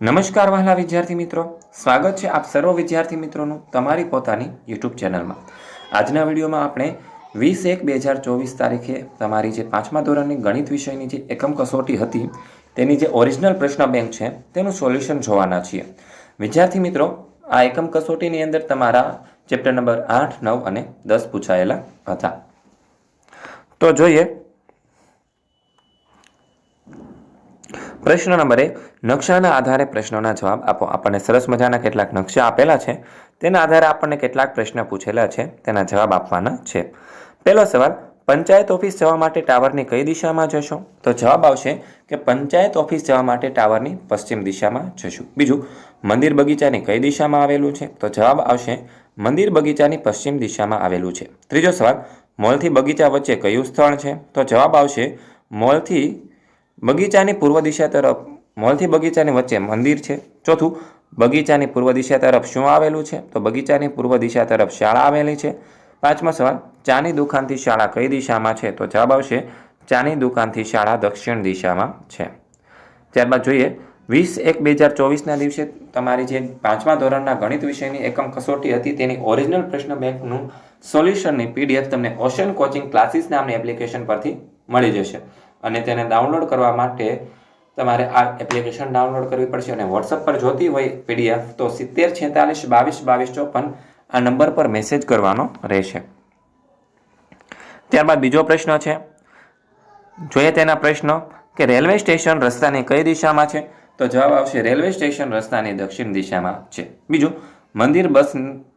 નમસ્કાર વહાલા વિદ્યાર્થી મિત્રો. સ્વાગત છે આપ સર્વ વિદ્યાર્થી મિત્રોનું તમારી પોતાની યુટ્યુબ ચેનલમાં. આજના વિડીયોમાં આપણે વીસ એક બે હજાર ચોવીસ તારીખે તમારી જે પાંચમા ધોરણની ગણિત વિષયની જે એકમ કસોટી હતી, તેની જે ઓરિજિનલ પ્રશ્ન બેંક છે, તેનું સોલ્યુશન જોવાના છીએ. વિદ્યાર્થી મિત્રો, આ એકમ કસોટીની અંદર તમારા ચેપ્ટર નંબર આઠ, નવ અને દસ પૂછાયેલા હતા. તો જોઈએ પ્રશ્ન નંબર એક નકશાના આધારે પ્રશ્નોના જવાબ આપો. આપણને સરસ મજાના કેટલાક નકશા આપેલા છે. તેના આધારે આપણને કેટલાક પ્રશ્ન પૂછેલા છે. તેના જવાબ આપવાના છે. પહેલો સવાલ, પંચાયત ઓફિસ જવા માટે ટાવરની કઈ દિશામાં જશો? તો જવાબ આવશે કે પંચાયત ઓફિસ જવા માટે ટાવરની પશ્ચિમ દિશામાં જશું. બીજું, મંદિર બગીચાની કઈ દિશામાં આવેલું છે? તો જવાબ આવશે, મંદિર બગીચાની પશ્ચિમ દિશામાં આવેલું છે. ત્રીજો સવાલ, મોલથી બગીચા વચ્ચે કયું સ્થળ છે? તો જવાબ આવશે, મોલથી બગીચાની પૂર્વ દિશા તરફ, મોલથી બગીચાની વચ્ચે મંદિર છે. ચોથું, બગીચાની પૂર્વ દિશા તરફ શું આવેલું છે? તો બગીચાની પૂર્વ દિશા તરફ શાળા આવેલી છે. પાંચમો સવાલ, ચાની દુકાનથી શાળા કઈ દિશામાં છે? તો જવાબ આવશે, ચાની દુકાનથી શાળા દક્ષિણ દિશામાં છે. ત્યારબાદ જોઈએ, વીસ એક બે હજાર ચોવીસના દિવસે તમારી જે પાંચમા ધોરણના ગણિત વિષયની એકમ કસોટી હતી, તેની ઓરિજિનલ પ્રશ્ન બેંકનું સોલ્યુશનની પીડીએફ તમને ઓશન કોચિંગ ક્લાસીસ નામની એપ્લિકેશન પરથી મળી જશે. અને તેને ડાઉનલોડ કરવા માટે તમારે આ એપ્લિકેશન ડાઉનલોડ કરવી પડશે અને વોટ્સઅપ પર જોતી હોય પીડીએફ તો સિત્તેર છેતાલીસ બાવીસ બાવીસ ચોપન આ નંબર પર મેસેજ કરવાનો રહેશે. ત્યારબાદ બીજો પ્રશ્ન છે. જોઈએ તેના પ્રશ્નો કે રેલવે સ્ટેશન રસ્તાની કઈ દિશામાં છે? તો જવાબ આવશે રેલવે સ્ટેશન રસ્તાની દક્ષિણ દિશામાં છે. બીજું, મંદિર બસ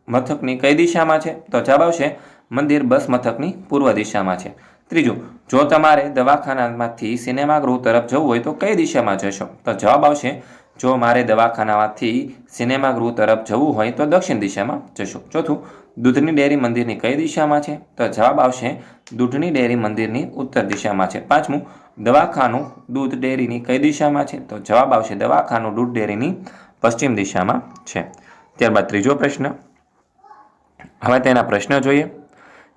મથકની કઈ દિશામાં છે? તો જવાબ આવશે મંદિર બસ મથકની પૂર્વ દિશામાં છે. ત્રીજું, જો તમારે દવાખાનામાંથી સિનેમાગૃહ તરફ જવું હોય તો કઈ દિશામાં જશો? તો જવાબ આવશે, જો મારે દવાખાનામાંથી સિનેમાગૃહ તરફ જવું હોય તો દક્ષિણ દિશામાં જશો. ચોથું, દૂધની ડેરી મંદિરની કઈ દિશામાં છે? તો જવાબ આવશે, દૂધની ડેરી મંદિરની ઉત્તર દિશામાં છે. પાંચમું, દવાખાનું દૂધ ડેરીની કઈ દિશામાં છે? તો જવાબ આવશે, દવાખાનું દૂધ ડેરીની પશ્ચિમ દિશામાં છે. ત્યારબાદ ત્રીજો પ્રશ્ન. હવે તેના પ્રશ્ન જોઈએ.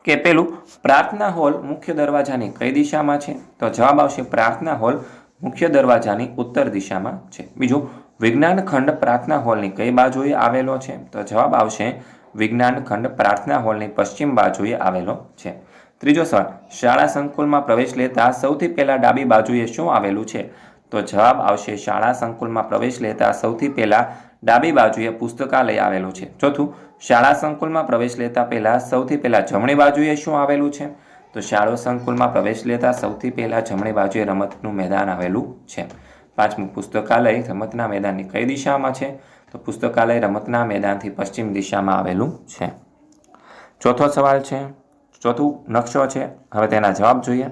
કે પેલું, પ્રાર્થના હોલ મુખ્ય દરવાજાની કઈ દિશામાં છે? તો જવાબ આવશે પ્રાર્થના હોલ મુખ્ય દરવાજાની ઉત્તર દિશામાં છે. બીજું, વિજ્ઞાન ખંડ પ્રાર્થના હોલની કઈ બાજુએ આવેલો છે? તો જવાબ આવશે વિજ્ઞાન ખંડ પ્રાર્થના હોલની પશ્ચિમ બાજુએ આવેલો છે. ત્રીજો સવાલ, શાળા સંકુલમાં પ્રવેશ લેતા સૌથી પહેલા ડાબી બાજુએ શું આવેલું છે? તો જવાબ આવશે શાળા સંકુલમાં પ્રવેશ લેતા સૌથી પહેલા ડાબી બાજુએ પુસ્તકાલય આવેલું છે. ચોથું, શાળા સંકુલમાં પ્રવેશ લેતા પહેલાં સૌથી પહેલાં જમણી બાજુએ શું આવેલું છે? તો શાળા સંકુલમાં પ્રવેશ લેતા સૌથી પહેલાં જમણી બાજુએ રમતનું મેદાન આવેલું છે. પાંચમું, પુસ્તકાલય રમતના મેદાનની કઈ દિશામાં છે? તો પુસ્તકાલય રમતના મેદાનથી પશ્ચિમ દિશામાં આવેલું છે. ચોથો સવાલ છે. ચોથું નકશો છે. હવે તેના જવાબ જોઈએ.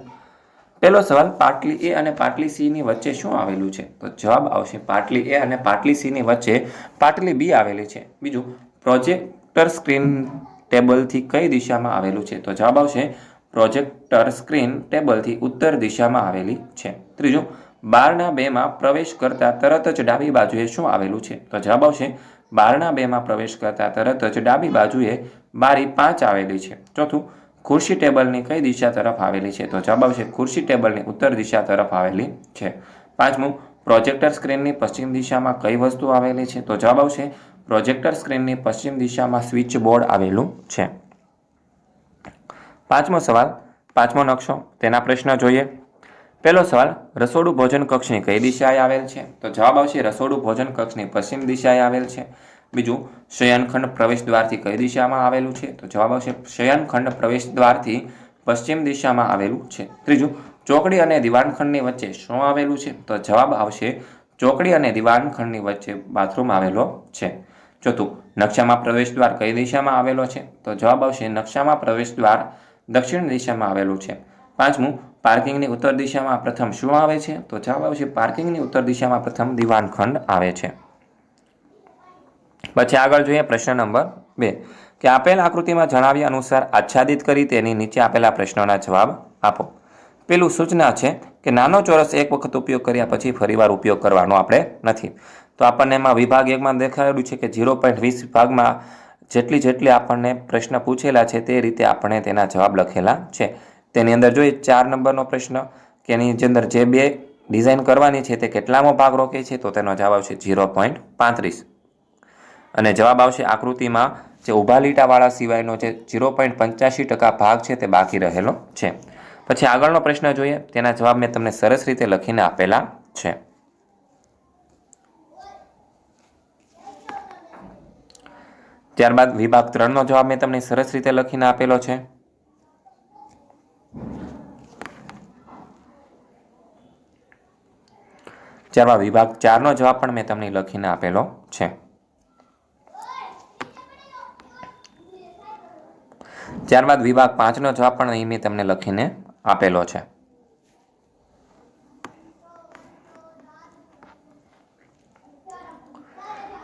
પહેલો સવાલ, પાટલી એ અને પાટલી સીની વચ્ચે શું આવેલું છે? તો જવાબ આવશે પાટલી એ અને પાટલી સીની વચ્ચે પાટલી બી આવેલી છે. બીજું, પ્રોજેક્ટર સ્ક્રીન ટેબલથી કઈ દિશામાં આવેલું છે? તો જવાબ આવશે પ્રોજેક્ટર સ્ક્રીન ટેબલથી ઉત્તર દિશામાં આવેલી છે. ત્રીજું બારના બેમાં પ્રવેશ કરતાં તરત જ ડાબી બાજુએ શું આવેલું છે? તો જવાબ આવશે બારના બેમાં પ્રવેશ કરતાં તરત જ ડાબી બાજુએ બારી પાંચ આવેલી છે. ચોથું ખુરશી ટેબલની કઈ દિશા તરફ આવેલી છે? તો જવાબ આવશે, ખુરશી ટેબલની ઉત્તર દિશા તરફ આવેલી છે. પાંચમું, પ્રોજેક્ટર સ્ક્રીનની પશ્ચિમ દિશામાં કઈ વસ્તુ આવેલી છે? તો જવાબ આવશે, પ્રોજેક્ટર સ્ક્રીનની પશ્ચિમ દિશામાં સ્વિચ બોર્ડ આવેલું છે. પાંચમો સવાલ, પાંચમો નકશો, તેના પ્રશ્ન જોઈએ. પહેલો સવાલ, રસોડું ભોજન કક્ષની કઈ દિશાએ આવેલ છે? તો જવાબ આવશે, રસોડું ભોજન કક્ષની પશ્ચિમ દિશાએ આવેલ છે. બીજું, શયનખંડ પ્રવેશ દ્વારથી કઈ દિશામાં આવેલું છે? તો જવાબ આવશે, શયનખંડ પ્રવેશ દ્વારથી પશ્ચિમ દિશામાં આવેલું છે. ત્રીજું, ચોકડી અને દિવાનખંડની વચ્ચે શું આવેલું છે? તો જવાબ આવશે, ચોકડી અને દિવાનખંડની વચ્ચે બાથરૂમ આવેલો છે. ચોથું, નકશામાં પ્રવેશ દ્વાર કઈ દિશામાં આવેલો છે? તો જવાબ આવશે, નકશામાં પ્રવેશ દ્વાર દક્ષિણ દિશામાં આવેલું છે. પાંચમું, પાર્કિંગની ઉત્તર દિશામાં પ્રથમ શું આવે છે? તો જવાબ આવશે, પાર્કિંગની ઉત્તર દિશામાં પ્રથમ દિવાનખંડ આવે છે. પછી આગળ જોઈએ પ્રશ્ન નંબર બે. કે આપેલ આકૃતિમાં જણાવ્યા અનુસાર આચ્છાદિત કરી તેની નીચે આપેલા પ્રશ્નોના જવાબ આપો. પેલું સૂચના છે કે નાનો ચોરસ એક વખત ઉપયોગ કર્યા પછી ફરીવાર ઉપયોગ કરવાનો આપણે નથી. તો આપણને એમાં વિભાગ એકમાં દેખાડેલું છે કે ઝીરો પોઈન્ટ વીસ વિભાગમાં જેટલી જેટલી આપણને પ્રશ્ન પૂછેલા છે તે રીતે આપણે તેના જવાબ લખેલા છે. તેની અંદર જોઈએ ચાર નંબરનો પ્રશ્ન કે એની અંદર જે બે ડિઝાઇન કરવાની છે તે કેટલામો ભાગ રોકે છે તો તેનો જવાબ છે ઝીરો પોઈન્ટ પાંત્રીસ. અને જવાબ આવશે આકૃતિમાં, જે ઊભા લીટાવાળા સિવાયનો જે ઝીરો પોઈન્ટ પંચ્યાસી ટકા ભાગ છે તે બાકી રહેલો છે. પછી આગળનો પ્રશ્ન જોઈએ, તેના જવાબ મેં તમને સરસ રીતે લખીને આપેલા છે. ત્યારબાદ વિભાગ ત્રણનો જવાબ મેં તમને સરસ રીતે લખીને આપેલો છે. ત્યારબાદ વિભાગ ચારનો જવાબ પણ મેં તમને લખીને આપેલો છે. ત્યારબાદ વિભાગ પાંચનો જવાબ પણ અહીં મેં તમને લખીને આપેલો છે.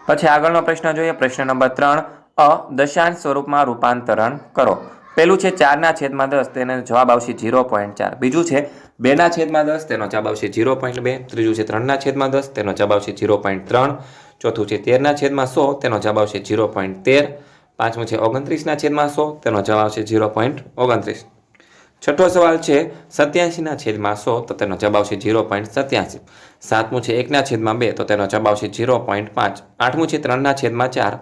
પછી આગળનો પ્રશ્ન જોઈએ. પ્રશ્ન નંબર ત્રણ, અ દશાંશ સ્વરૂપમાં રૂપાંતરણ કરો. પેલું છે ચારના છેદમાં દસ, તેનો જવાબ આવશે ઝીરો પોઈન્ટ ચાર. બીજું છે બેના છેદમાં દસ, તેનો જવાબ આવશે ઝીરો પોઈન્ટ બે. ત્રીજું છે ત્રણના છેદમાં દસ, તેનો જવાબ આવશે ઝીરો પોઈન્ટ ત્રણ. ચોથું છે તેરના છેદમાં સો, તેનો જવાબ આવશે ઝીરો પોઈન્ટ તેર. પાંચમું છે ઓગણત્રીસના છેદમાં સો, તેનો જવાબ છે ઝીરો પોઈન્ટ ઓગણત્રીસ. છઠ્ઠો સવાલ છે સત્યાસીના છેદમાં સો, તો તેનો જવાબ છે ઝીરો પોઈન્ટ સત્યાસી. સાતમું છે એકના છેદમાં બે, તો તેનો જવાબ આવશે ઝીરો પોઈન્ટ પાંચ. આઠમું છે ત્રણના છેદમાં ચાર,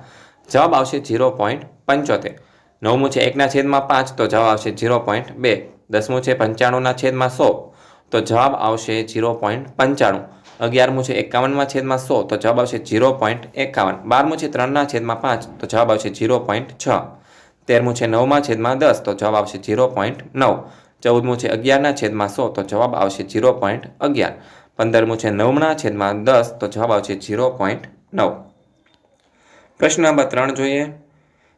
જવાબ આવશે ઝીરો પોઈન્ટ પંચોતેર. નવમું છે એકના છેદમાં પાંચ, તો જવાબ આવશે ઝીરો પોઈન્ટ બે. દસમું છે પંચાણુંના છેદમાં સો, તો જવાબ આવશે ઝીરો પોઈન્ટ પંચાણું. અગિયારમું છે એકાવનમાં છેદમાં સો, તો જવાબ આવશે ઝીરો પોઈન્ટ એકાવન. બારમું છે ત્રણના છેદમાં પાંચ, તો જવાબ આવશે ઝીરો પોઈન્ટ છ. તેરમું છે નવમાં છેદમાં દસ, તો જવાબ આવશે ઝીરો પોઈન્ટ નવ. ચૌદમું છે અગિયારના છેદમાં સો, તો જવાબ આવશે ઝીરો પોઈન્ટ અગિયાર. પંદરમું છે નવના છેદમાં દસ, તો જવાબ આવશે ઝીરો પોઈન્ટ નવ. પ્રશ્ન નંબર ત્રણ જોઈએ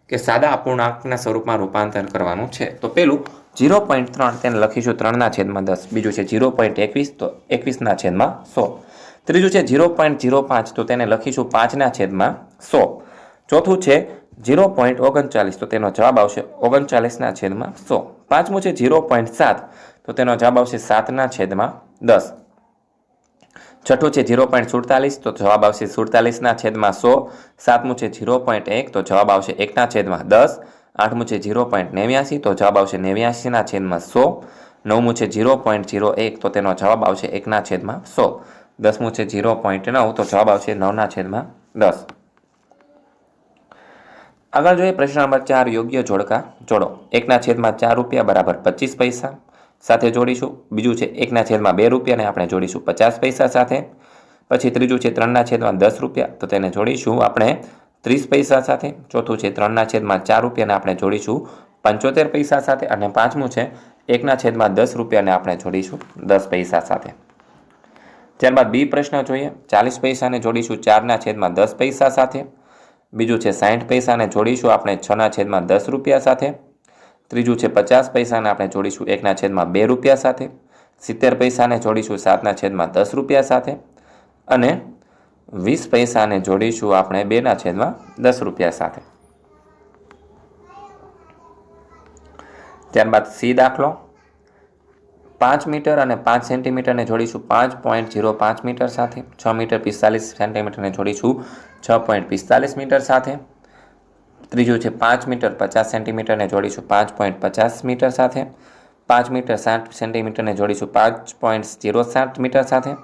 કે સાદા અપૂર્ણાંકના સ્વરૂપમાં રૂપાંતર કરવાનું છે. તો પેલું ઝીરો પોઈન્ટ ત્રણ તેને લખીશું ત્રણના છેદમાં દસ. બીજું છે ઝીરો પોઈન્ટ એકવીસ, તો એકવીસના છેદમાં સો. ત્રીજું છે ઝીરો પોઈન્ટ ઝીરો પાંચ, તો તેને લખીશું પાંચના છેદમાં સો. ચોથું છે ઝીરો પોઈન્ટ ઓગણચાલીસ, તો તેનો જવાબ આવશે ઓગણચાલીસના છેદમાં સો. પાંચમું છે ઝીરો પોઈન્ટ સાત, તો તેનો જવાબ આવશે સાતના છેદમાં દસ. છઠ્ઠું છે જીરો પોઈન્ટ સુડતાલીસ, તો જવાબ આવશે સુડતાલીસના છેદમાં સો. સાતમું છે ઝીરો પોઈન્ટ એક, તો જવાબ આવશે એકના છેદમાં દસ. આઠમું છે ઝીરો પોઈન્ટ નેવ્યાસી, તો જવાબ આવશે નેવ્યાસીના છેદમાં સો. નવમું છે ઝીરો પોઈન્ટ ઝીરો એક, તો તેનો જવાબ આવશે એકના છેદમાં સો. દસમું છે ઝીરો પોઈન્ટ નવ, તો જવાબ આવશે નવના છેદમાં દસ. આગળ જોઈએ પ્રશ્ન નંબર ચાર, યોગ્ય જોડકા જોડો. એકના છેદમાં ચાર રૂપિયા બરાબર પચીસ પૈસા સાથે જોડીશું. બીજું છે એકના છેદમાં બે રૂપિયાને આપણે જોડીશું પચાસ પૈસા સાથે. પછી ત્રીજું છે ત્રણના છેદમાં દસ રૂપિયા, તો તેને જોડીશું. આપણે ત્રીસ પૈસા સાથે, ચોથું છે ત્રણના છેદમાં ચાર રૂપિયાને આપણે જોડીશું, પંચોતેર પૈસા સાથે અને પાંચમું છે એકના છેદમાં દસ રૂપિયાને આપણે જોડીશું, દસ પૈસા સાથે. ત્યારબાદ બી પ્રશ્ન જોઈએ, ચાલીસ પૈસાને જોડીશું, ચારના છેદમાં દસ પૈસા સાથે. બીજું છે સાઠ પૈસાને જોડીશું, આપણે છના છેદમાં દસ રૂપિયા સાથે. ત્રીજું છે પચાસ પૈસાને આપણે જોડીશું, એકના છેદમાં બે રૂપિયા સાથે. સિત્તેર પૈસાને જોડીશું, સાતના છેદમાં દસ રૂપિયા સાથે. અને વીસ પૈસાને જોડીશું આપણે બેના છેદમાં દસ રૂપિયા સાથે. ત્યારબાદ સી દાખલો. પાંચ મીટર અને પાંચ સેન્ટીમીટરને જોડીશું પાંચ પોઈન્ટ ઝીરો પાંચ મીટર સાથે. છ મીટર પિસ્તાલીસ સેન્ટીમીટરને જોડીશું છ પોઈન્ટ પિસ્તાલીસ મીટર સાથે. ત્રીજું છે પાંચ મીટર પચાસ સેન્ટીમીટરને જોડીશું પાંચ પોઈન્ટ પચાસ મીટર સાથે. પાંચ મીટર સાઠ સેન્ટીમીટરને જોડીશું પાંચ પોઈન્ટ ઝીરો સાત મીટર સાથે.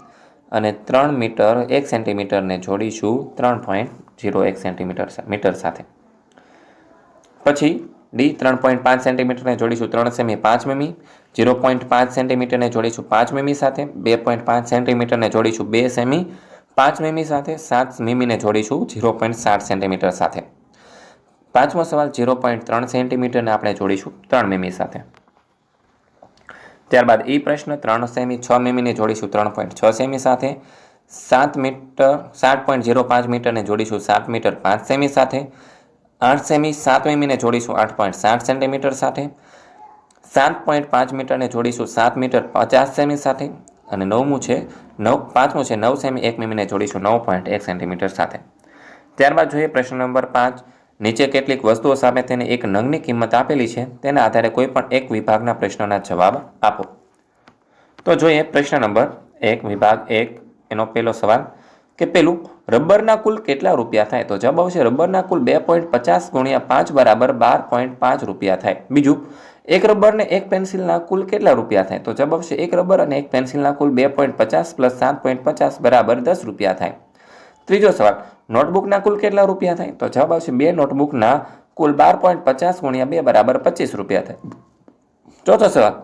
અને ત્રણ મીટર, એક સેન્ટીમીટરને જોડીશું, ત્રણ પોઈન્ટ ઝીરો એક સેન્ટીમીટર મીટર સાથે. પછી ડી ત્રણ પોઈન્ટ પાંચ સેન્ટીમીટરને જોડીશું ત્રણ સેમી પાંચ મીમી ઝીરો પોઈન્ટ પાંચ સેન્ટીમીટરને જોડીશું પાંચ મીમી સાથે, બે પોઈન્ટ પાંચ સેન્ટીમીટરને જોડીશું બે સેમી, પાંચ મીમી સાથે, સાત મીમીને જોડીશું ઝીરો પોઈન્ટ સાત સેન્ટીમીટર સાથે. પાંચમો સવાલ ઝીરો પોઈન્ટ ત્રણ સેન્ટીમીટરને આપણે જોડીશું ત્રણ મીમી સાથે. ત્યારબાદ એ પ્રશ્ન ત્રણ સેમી છ મીમીને જોડીશું ત્રણ પોઈન્ટ છ સેમી સાથે, સાત મીટર, સાત પોઈન્ટ ઝીરો પાંચ મીટરને જોડીશું સાત મીટર પાંચ સેમી સાથે, આઠ સેમી સાત મીમીને જોડીશું આઠ પોઈન્ટ સાઠ સેન્ટીમીટર સાથે, સાત પોઈન્ટ પાંચ મીટરને જોડીશું સાત મીટર પચાસ સેમી સાથે અને નવમું છે, નવ, પાંચમું છે નવ સેમી એક મીમીને જોડીશું નવ પોઈન્ટ એક સેન્ટીમીટર સાથે. ત્યારબાદ જોઈએ પ્રશ્ન નંબર પાંચ નીચે કેટલીક વસ્તુઓ સામે તેને એક નંગની કિંમત આપેલી છે, તેના આધારે કોઈ પણ એક વિભાગના પ્રશ્નોના જવાબ આપો. તો જોઈએ પ્રશ્ન નંબર એક, વિભાગ એક, એનો પહેલો સવાલ કે પેલું, રબરના કુલ કેટલા રૂપિયા થાય? તો જવાબ આવશે, રબરના કુલ બે પોઈન્ટ પચાસ ગુણ્યા પાંચ બરાબર બાર પોઈન્ટ પાંચ રૂપિયા થાય. બીજું, એક રબરને એક પેન્સિલના કુલ કેટલા રૂપિયા થાય? તો જવાબ આવશે, એક રબર અને એક પેન્સિલના કુલ બે પોઈન્ટ પચાસ પ્લસ સાત પોઈન્ટ પચાસ બરાબર દસ રૂપિયા થાય. ત્રીજો સવાલ, નોટબુકના કુલ કેટલા રૂપિયા થાય? તો જવાબ આવશે બે, નોટબુકના કુલ બાર પોઈન્ટ પચાસ ગુણ્યા બે બરાબર પચીસ રૂપિયા થાય. ચોથો સવાલ,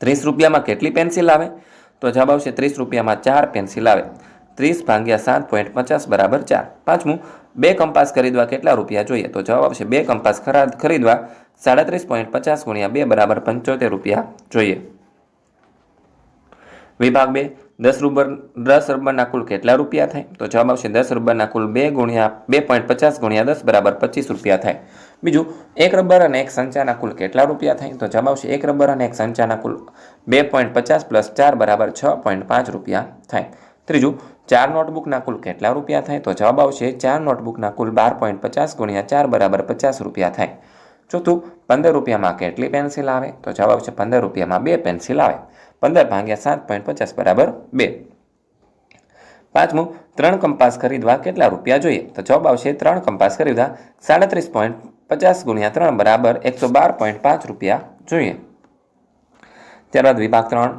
ત્રીસ રૂપિયામાં કેટલી પેન્સિલ આવે? તો જવાબ આવશે ત્રીસ રૂપિયામાં ચાર પેન્સિલ આવે. ત્રીસ ભાગ્યા સાત પોઈન્ટ પચાસ બરાબર ચાર. પાંચમું, બે કંપાસ ખરીદવા કેટલા રૂપિયા જોઈએ? તો જવાબ આવશે બે કંપાસ ખરા, ખરીદવા સાડત્રીસ પોઈન્ટ પચાસ ગુણ્યા બે બરાબર પંચોતેર રૂપિયા જોઈએ. વિભાગ બે દસ રૂબર દસ રબરના કુલ કેટલા રૂપિયા થાય? તો જવાબ આવશે દસ રબરના કુલ બે ગુણ્યા, બે પોઈન્ટ પચાસ ગુણ્યા દસ બરાબર પચીસ રૂપિયા થાય. બીજું, એક રબર અને એક સંચાના કુલ કેટલા રૂપિયા થાય? તો જવાબ આવશે એક રબર અને એક સંચાના કુલ બે પોઈન્ટ પચાસ પ્લસ ચાર બરાબર છ પોઈન્ટ પાંચ રૂપિયા થાય. ત્રીજું, ચાર નોટબુકના કુલ કેટલા રૂપિયા થાય? તો જવાબ આવશે ચાર નોટબુકના કુલ બાર પોઈન્ટ પચાસ ગુણ્યા ચાર બરાબર પચાસ રૂપિયા થાય. ચોથું, પંદર રૂપિયામાં કેટલી પેન્સિલ આવે? તો જવાબ આવશે પંદર રૂપિયામાં બે પેન્સિલ આવે. પંદર ભાગ્યા સાત પોઈન્ટ પચાસ બરાબર બે. પાંચમું, ત્રણ કંપાસ ખરીદવા કેટલા રૂપિયા જોઈએ? તો જવાબ આવશે ત્રણ કંપાસ ખરીદવા સાડત્રીસ પોઈન્ટ પચાસ ગુણ્યા ત્રણ બરાબર એકસો બાર પોઈન્ટ પાંચ રૂપિયા જોઈએ. ત્યારબાદ વિભાગ ત્રણ,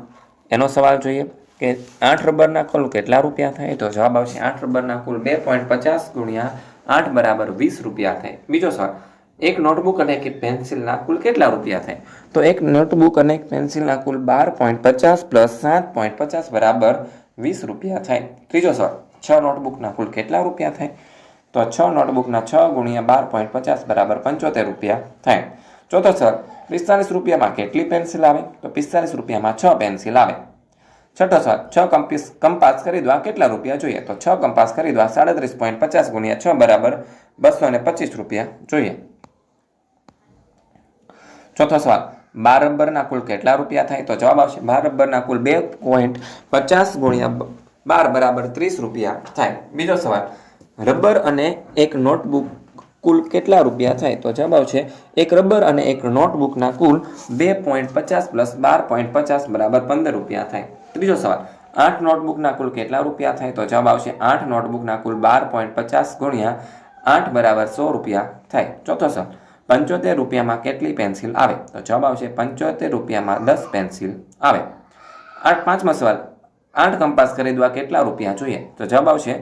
એનો સવાલ જોઈએ કે આઠ રબરના કુલ કેટલા રૂપિયા થાય? તો જવાબ આવશે આઠ રબરના કુલ બે પોઈન્ટ પચાસ ગુણ્યા આઠ બરાબર વીસ રૂપિયા થાય. બીજો સવાલ એક નોટબુક અને એક પેન્સિલના કુલ કેટલા રૂપિયા થાય? તો એક નોટબુક અને એક પેન્સિલના કુલ બાર પોઈન્ટ પચાસ પ્લસ સાત પોઈન્ટ પચાસ બરાબર વીસ રૂપિયા થાય. ત્રીજો સવાલ, છ નોટબુકના કુલ કેટલા રૂપિયા થાય? તો છ નોટબુકના છ ગુણ્યા બાર પોઈન્ટ પચાસ બરાબર પંચોતેર રૂપિયા થાય. ચોથો સવાલ, પિસ્તાલીસ રૂપિયામાં કેટલી પેન્સિલ આવે? તો પિસ્તાલીસ રૂપિયામાં છ પેન્સિલ આવે. છઠ્ઠો સવાલ, છ કંપીસ કંપાસ ખરીદવા કેટલા રૂપિયા જોઈએ? તો છ કંપાસ ખરીદવા સાડત્રીસ પોઈન્ટ પચાસ ગુણ્યા છ બરાબર બસો ને પચીસ રૂપિયા જોઈએ. ચોથો સવાલ બાર રબરના કુલ કેટલા રૂપિયા થાય? તો જવાબ આવશે બાર રબરના કુલ બે પોઈન્ટ પચાસ ગુણ્યા બાર બરાબર ત્રીસ રૂપિયા થાય. બીજો સવાલ, રબર અને એક નોટબુક કુલ કેટલા રૂપિયા થાય? તો જવાબ આવશે, એક રબર અને એક નોટબુકના કુલ બે પોઈન્ટ પચાસ પ્લસ બાર પોઈન્ટ પચાસ બરાબર પંદર રૂપિયા થાય. ત્રીજો સવાલ, આઠ નોટબુકના કુલ કેટલા રૂપિયા થાય? તો જવાબ આવશે, આઠ નોટબુકના કુલ બાર પોઈન્ટ પચાસ ગુણ્યા આઠ બરાબર સો રૂપિયા થાય. ચોથો સવાલ પંચોતેર રૂપિયામાં કેટલી પેન્સિલ આવે? તો જવાબ આવશે પંચોતેર રૂપિયામાં દસ પેન્સિલ આવે. આઠ પાંચમો સવાલ. આઠ કંપાસ ખરીદવા કેટલા રૂપિયા જોઈએ? તો જવાબ આવશે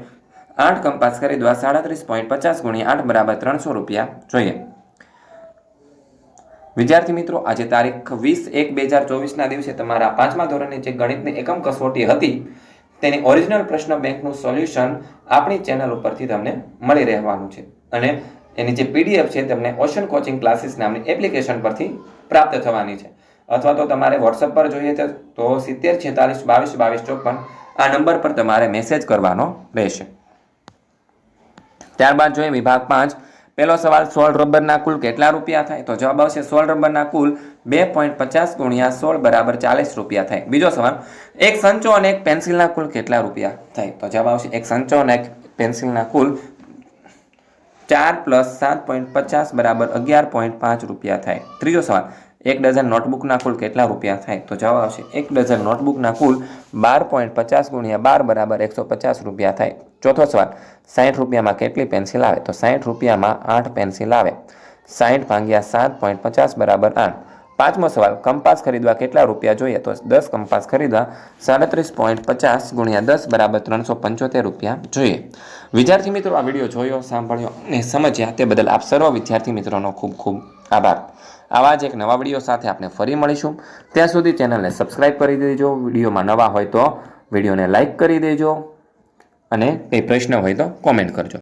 આઠ કંપાસ ખરીદવા સાડત્રીસ પોઈન્ટ પચાસ ગુણ્યા આઠ બરાબર ત્રણસો રૂપિયા જોઈએ. વિદ્યાર્થી મિત્રો, આજે તારીખ વીસ એક બે હજાર ચોવીસના દિવસે તમારા પાંચમા ધોરણની જે ગણિતની એકમ કસોટી હતી, તેની ઓરિજિનલ પ્રશ્ન બેંકનું સોલ્યુશન આપણી ચેનલ ઉપરથી તમને મળી રહેવાનું છે. અને એની જે પીડીએફ છે, તમને ઓશન કોચિંગ ક્લાસીસ નામની એપ્લિકેશન પરથી પ્રાપ્ત થવાની છે. અથવા તો તમારે વોટ્સઅપ પર જોઈએ તો- સિત્તેર, છેતાલીસ, બાવીસ બાવીસ, ચોપન આ નંબર પર તમારે મેસેજ કરવાનો રહેશે. ત્યારબાદ જોઈએ વિભાગ પાંચ. પહેલો સવાલ, સોળ રબરના કુલ કેટલા રૂપિયા થાય? તો જવાબ આવશે સોળ રબરના કુલ બે પોઈન્ટ પચાસ ગુણ્યા સોળ બરાબર ચાલીસ રૂપિયા થાય. બીજો સવાલ, એક સંચો અને એક પેન્સિલના કુલ કેટલા રૂપિયા થાય? તો જવાબ આવશે, એક સંચો અને એક પેન્સિલના કુલ ચાર પ્લસ સાત પોઈન્ટ પચાસ બરાબર અગિયાર પોઈન્ટ પાંચ રૂપિયા થાય. ત્રીજો સવાલ, એક ડઝન નોટબુકના કુલ કેટલા રૂપિયા થાય? તો જવાબ આવશે, એક ડઝન નોટબુકના કુલ બાર પોઈન્ટ પચાસ ગુણ્યા બાર બરાબર એકસો પચાસ રૂપિયા થાય. ચોથો સવાલ સાઠ રૂપિયામાં કેટલી પેન્સિલ આવે? તો સાઠ રૂપિયામાં આઠ પેન્સિલ આવે. સાઠ ભાગ્યા સાત પોઈન્ટ પચાસ બરાબર આઠ. પાંચમો સવાલ, કંપાસ ખરીદવા કેટલા રૂપિયા જોઈએ? તો દસ કંપાસ ખરીદવા, સાડત્રીસ પોઈન્ટ પચાસ ગુણ્યા દસ બરાબર ત્રણસો પંચોતેર રૂપિયા જોઈએ. વિદ્યાર્થી મિત્રો, આ વીડિયો જોયો, સાંભળ્યો અને સમજ્યા તે બદલ આપ સર્વ વિદ્યાર્થી મિત્રોનો ખૂબ ખૂબ આભાર. આવા જ એક નવા વીડિયો સાથે આપણે ફરી મળીશું. ત્યાં સુધી ચેનલને સબસ્ક્રાઇબ કરી દેજો. વિડીયોમાં નવા હોય તો વિડીયોને લાઇક કરી દેજો અને કંઈ પ્રશ્ન હોય તો કોમેન્ટ કરજો.